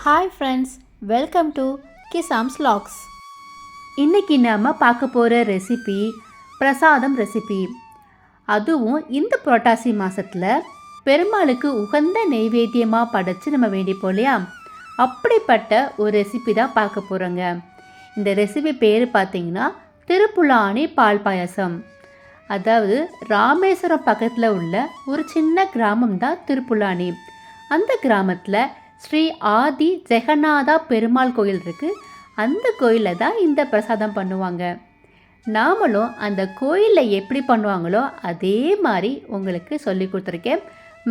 Hi friends welcome to கிசாம்ஸ் logs இன்னைக்கு நாம் பார்க்க போகிற ரெசிபி பிரசாதம் ரெசிபி அதுவும் இந்த புரட்டாசி மாதத்தில் பெருமாளுக்கு உகந்த நெய்வேத்தியமாக படைச்சு நம்ம வேண்டிப்போம் இல்லையா அப்படிப்பட்ட ஒரு ரெசிபி தான் பார்க்க போகிறோங்க இந்த ரெசிபி பேர் பார்த்தீங்கன்னா திருப்புலானி பால் பாயசம். அதாவது ராமேஸ்வரம் பக்கத்தில் உள்ள ஒரு சின்ன கிராமம் தான் திருப்புலானி அந்த கிராமத்தில் ஸ்ரீ ஆதி ஜெகநாதா பெருமாள் கோயில் இருக்குது அந்த கோயிலில் தான் இந்த பிரசாதம் பண்ணுவாங்க. நாமளும் அந்த கோயிலில் எப்படி பண்ணுவாங்களோ அதே மாதிரி உங்களுக்கு சொல்லி கொடுத்துருக்கேன்.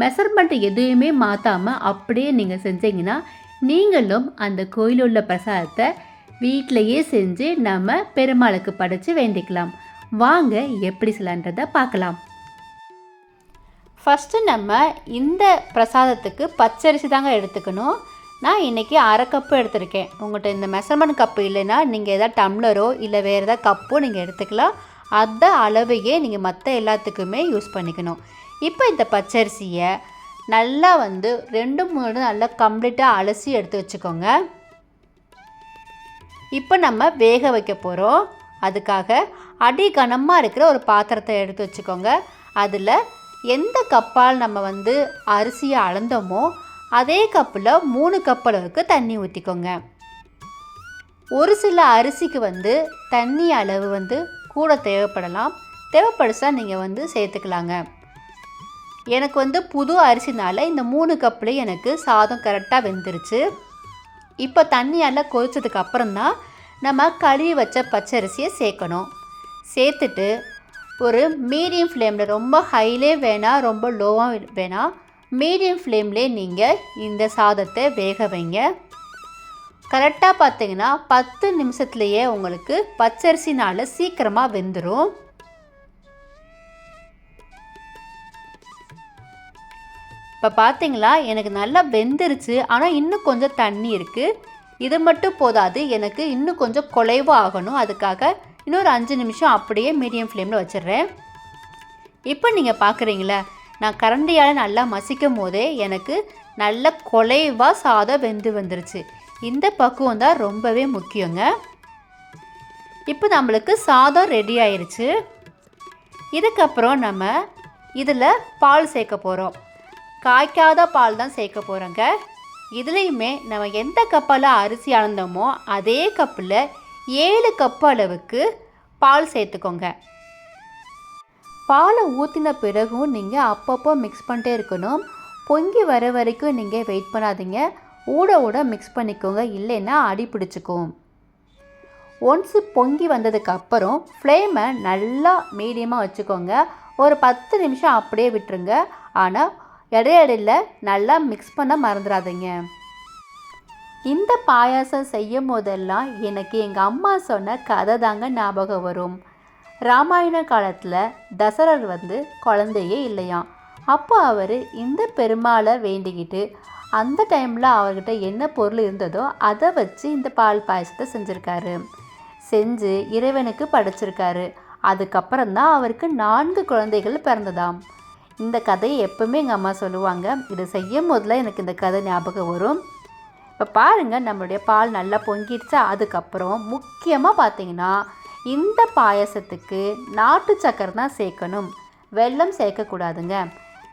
மெஷர்மெண்ட் எதுவுமே மாற்றாமல் அப்படியே நீங்கள் செஞ்சீங்கன்னா நீங்களும் அந்த கோயில் உள்ள பிரசாதத்தை வீட்டிலையே செஞ்சு நம்ம பெருமாளுக்கு படைச்சு வேண்டிக்கலாம். வாங்க எப்படி சிலன்றதை பார்க்கலாம். ஃபஸ்ட்டு நம்ம இந்த பிரசாதத்துக்கு பச்சரிசி தாங்க எடுத்துக்கணும். நான் இன்றைக்கி அரை கப்பு எடுத்திருக்கேன். உங்கள்கிட்ட இந்த மெசர்மெண்ட் கப்பு இல்லைன்னா நீங்கள் எதாவது டம்ளரோ இல்லை வேறு எதாவது கப்போ நீங்கள் எடுத்துக்கலாம். அந்த அளவையே நீங்கள் மற்ற எல்லாத்துக்குமே யூஸ் பண்ணிக்கணும். இப்போ இந்த பச்சரிசியை நல்லா வந்து ரெண்டு மூணு நல்லா கம்ப்ளீட்டாக அலசி எடுத்து வச்சுக்கோங்க. இப்போ நம்ம வேக வைக்க போகிறோம் அதுக்காக அடி கனமாக இருக்கிற ஒரு பாத்திரத்தை எடுத்து வச்சுக்கோங்க. அதில் எந்த கப்பால் நம்ம வந்து அரிசியை அளந்தோமோ அதே கப்பில் மூணு கப் அளவுக்கு தண்ணி ஊற்றிக்கோங்க ஒரு சில அரிசிக்கு வந்து தண்ணி அளவு வந்து கூட தேவைப்படலாம். தேவைப்படுச்சா நீங்கள் வந்து சேர்த்துக்கலாங்க. எனக்கு வந்து புது அரிசினால் இந்த மூணு கப்லேயும் எனக்கு சாதம் கரெக்டாக வெந்துருச்சு. இப்போ தண்ணியால் கொதிச்சதுக்கு அப்புறம் தான் நம்ம கழுவி வச்ச பச்சரிசியை சேர்க்கணும். சேர்த்துட்டு ஒரு மீடியம் ஃப்ளேமில் ரொம்ப ஹைலே வேணாம் ரொம்ப லோவாக வேணாம் மீடியம் ஃப்ளேம்லே நீங்கள் இந்த சாதத்தை வேக வைங்க. கரெக்டாக பார்த்தீங்கன்னா பத்து நிமிஷத்துலையே உங்களுக்கு பச்சரிசினால் சீக்கிரமாக வெந்துடும் இப்போ பார்த்தீங்களா எனக்கு நல்லா வெந்துருச்சு ஆனால் இன்னும் கொஞ்சம் தண்ணி இருக்குது இது மட்டும் போதாது எனக்கு இன்னும் கொஞ்சம் குலைவாக ஆகணும் அதுக்காக இன்னொரு அஞ்சு நிமிஷம் அப்படியே மீடியம் ஃப்ளேமில் வச்சிடுறேன். இப்போ நீங்கள் பார்க்குறீங்களா நான் கரண்டியால் நல்லா மசிக்கும் போதே எனக்கு நல்ல குலைவாக சாதம் வெந்து வந்துருச்சு. இந்த பக்குவம் தான் ரொம்பவே முக்கியங்க. இப்போ நம்மளுக்கு சாதம் ரெடி ஆயிடுச்சு இதுக்கப்புறம் நம்ம இதில் பால் சேர்க்க போகிறோம் காய்க்காத பால் தான் சேர்க்க போகிறோங்க இதுலேயுமே நம்ம எந்த கப்பால் அரிசி அளந்தோமோ அதே கப்பில் ஏழு கப்பு அளவுக்கு பால் சேர்த்துக்கோங்க. பாலை ஊற்றின பிறகும் நீங்கள் அப்பப்போ மிக்ஸ் பண்ணிட்டே இருக்கணும். பொங்கி வர வரைக்கும் நீங்கள் வெயிட் பண்ணாதீங்க. ஊட ஊட மிக்ஸ் பண்ணிக்கோங்க. இல்லைன்னா அடி பிடிச்சிக்கும். ஒன்ஸு பொங்கி வந்ததுக்கு அப்புறம் ஃப்ளேமை நல்லா மீடியமாக வச்சுக்கோங்க. ஒரு பத்து நிமிஷம் அப்படியே விட்டுருங்க. ஆனால் இடையிடையில் நல்லா மிக்ஸ் பண்ண மறந்துடாதீங்க. இந்த பாயாசம் செய்யும் போதெல்லாம் எனக்கு எங்கள் அம்மா சொன்ன கதை தாங்க ஞாபகம் வரும். ராமாயண காலத்தில் தசரர் வந்து குழந்தையே இல்லையாம். அப்போ அவர் இந்த பெருமாளை வேண்டிக்கிட்டு அந்த டைமில் அவர்கிட்ட என்ன பொருள் இருந்ததோ அதை வச்சு இந்த பால் பாயசத்தை செஞ்சுருக்காரு. செஞ்சு இறைவனுக்கு படைச்சிருக்காரு. அதுக்கப்புறம் தான் அவருக்கு நான்கு குழந்தைகள் பிறந்ததாம். இந்த கதையை எப்பவுமே எங்கள் அம்மா சொல்லுவாங்க. இதை செய்யும் போதில் எனக்கு இந்த கதை ஞாபகம் வரும். இப்போ பாருங்கள் நம்மளுடைய பால் நல்லா பொங்கிடுச்சா அதுக்கப்புறம் முக்கியமாக பார்த்தீங்கன்னா இந்த பாயசத்துக்கு நாட்டு சக்கரை தான் சேர்க்கணும். வெல்லம் சேர்க்கக்கூடாதுங்க.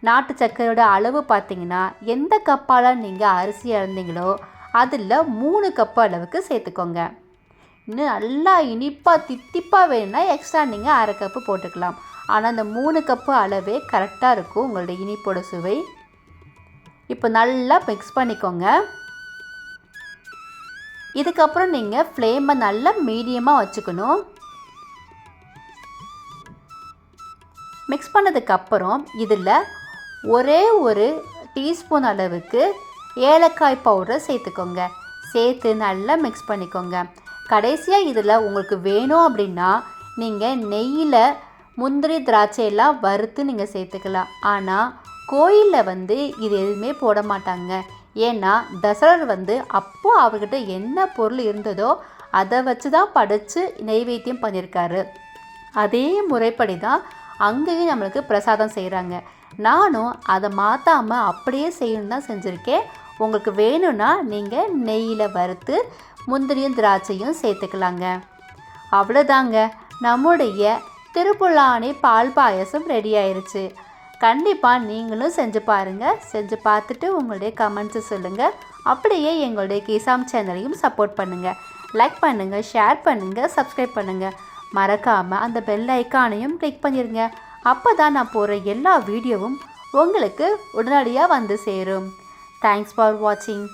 நாட்டு சக்கரையோட அளவு பார்த்தீங்கன்னா எந்த கப்பால் நீங்கள் அரிசி இழந்தீங்களோ அதில் மூணு கப்பு அளவுக்கு சேர்த்துக்கோங்க. இன்னும் நல்லா இனிப்பாக தித்திப்பாக வேணும்னா எக்ஸ்ட்ரா நீங்கள் அரை கப்பு போட்டுக்கலாம். ஆனால் அந்த மூணு கப்பு அளவே கரெக்டாக இருக்கும் உங்களுடைய இனிப்போட சுவை. இப்போ நல்லா மிக்ஸ் பண்ணிக்கோங்க. இதுக்கப்புறம் நீங்கள் ஃப்ளேமை நல்லா மீடியமாக வச்சுக்கணும். மிக்ஸ் பண்ணதுக்கப்புறம் இதில் ஒரே ஒரு டீஸ்பூன் அளவுக்கு ஏலக்காய் பவுடரை சேர்த்துக்கோங்க. சேர்த்து நல்லா மிக்ஸ் பண்ணிக்கோங்க. கடைசியாக இதில் உங்களுக்கு வேணும் அப்படின்னா நீங்கள் நெய்யில் முந்திரி திராட்சையெல்லாம் வறுத்து நீங்கள் சேர்த்துக்கலாம். ஆனால் கோயிலில் வந்து இது எதுவுமே போட மாட்டாங்க. ஏன்னா தசரர் வந்து அப்போ அவர்கிட்ட என்ன பொருள் இருந்ததோ அதை வச்சு தான் படைத்து நெய்வேத்தியம் பண்ணியிருக்காரு. அதே முறைப்படி தான் அங்கேயும் நம்மளுக்கு பிரசாதம் செய்கிறாங்க நானும் அதை மாற்றாமல் அப்படியே செய்யணும் தான் செஞ்சுருக்கேன். உங்களுக்கு வேணும்னா நீங்கள் நெய்யில் வறுத்து முந்திரியும் திராட்சையும் சேர்த்துக்கலாங்க. அவ்வளோதாங்க நம்முடைய திருப்புல்லானி பால் பாயசம் ரெடி ஆயிடுச்சு கண்டிப்பாக நீங்களும் செஞ்சு பாருங்கள் செஞ்சு பார்த்துட்டு உங்களுடைய கமெண்ட்ஸை சொல்லுங்கள் அப்படியே எங்களுடைய கிசாம் சேனலையும் சப்போர்ட் பண்ணுங்கள் லைக் பண்ணுங்கள் ஷேர் பண்ணுங்கள் சப்ஸ்கிரைப் பண்ணுங்கள் மறக்காமல் அந்த பெல் ஐக்கானையும் கிளிக் பண்ணிடுங்க அப்போ தான் நான் போகிற எல்லா வீடியோவும் உங்களுக்கு உடனடியாக வந்து சேரும். தேங்க்ஸ் ஃபார் வாட்சிங்